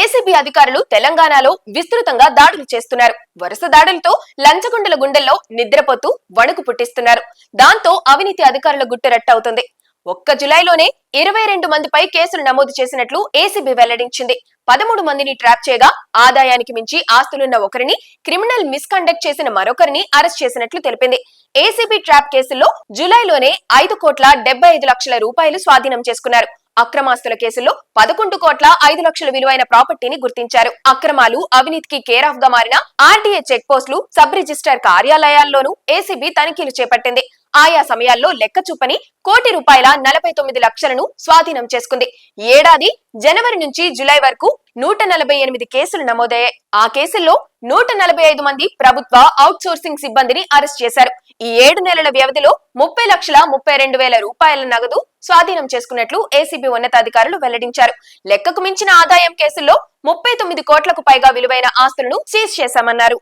ACB అధికారులు తెలంగాణలో విస్తృతంగా దాడులు చేస్తున్నారు. వరుస దాడులతో లంచగొండల గుండెల్లో నిద్రపోతూ వణుకు పుట్టిస్తున్నారు. దాంతో అవినీతి అధికారుల గుట్టరట్టవుతుంది ఒక్క జులైలోనే ఇరవై రెండు మందిపై కేసులు నమోదు చేసినట్లు ఏసీబీ వెల్లడించింది. పదమూడు మందిని ట్రాప్ చేయగా ఆదాయానికి మించి ఆస్తులున్న ఒకరిని క్రిమినల్ మిస్కండక్ట్ చేసిన మరొకరిని అరెస్ట్ చేసినట్లు తెలిపింది. ఏసీబీ ట్రాప్ కేసుల్లో జులైలోనే ఐదు కోట్ల డెబ్బై ఐదు లక్షల రూపాయలు స్వాధీనం చేసుకున్నారు. అక్రమాస్తుల కేసుల్లో పదకొండు కోట్ల ఐదు లక్షల విలువైన ప్రాపర్టీని గుర్తించారు. అక్రమాలు అవినీతికి కేర్ ఆఫ్గా మారిన ఆర్టీఏ చెక్ పోస్టులు సబ్ రిజిస్టర్ కార్యాలయాల్లోనూ ఏసీబీ తనిఖీలు చేపట్టింది. ఆయా సమయాల్లో లెక్క చూపని కోటి రూపాయల నలభై తొమ్మిది లక్షలను స్వాధీనం చేసుకుంది. ఏడాది జనవరి నుంచి జులై వరకు నూట నలభై ఎనిమిది కేసులు నమోదయ్యాయి. ఆ కేసుల్లో నూట నలభై ఐదు మంది ప్రభుత్వ అవుట్ సోర్సింగ్ సిబ్బందిని అరెస్ట్ చేశారు. ఈ ఏడు నెలల వ్యవధిలో ముప్పై లక్షల ముప్పై రెండు వేల రూపాయల నగదు స్వాధీనం చేసుకున్నట్లు ఏసీబీ ఉన్నతాధికారులు వెల్లడించారు. లెక్కకు మించిన ఆదాయం కేసుల్లో ముప్పై తొమ్మిది కోట్లకు పైగా విలువైన ఆస్తులను సీజ్ చేశామన్నారు.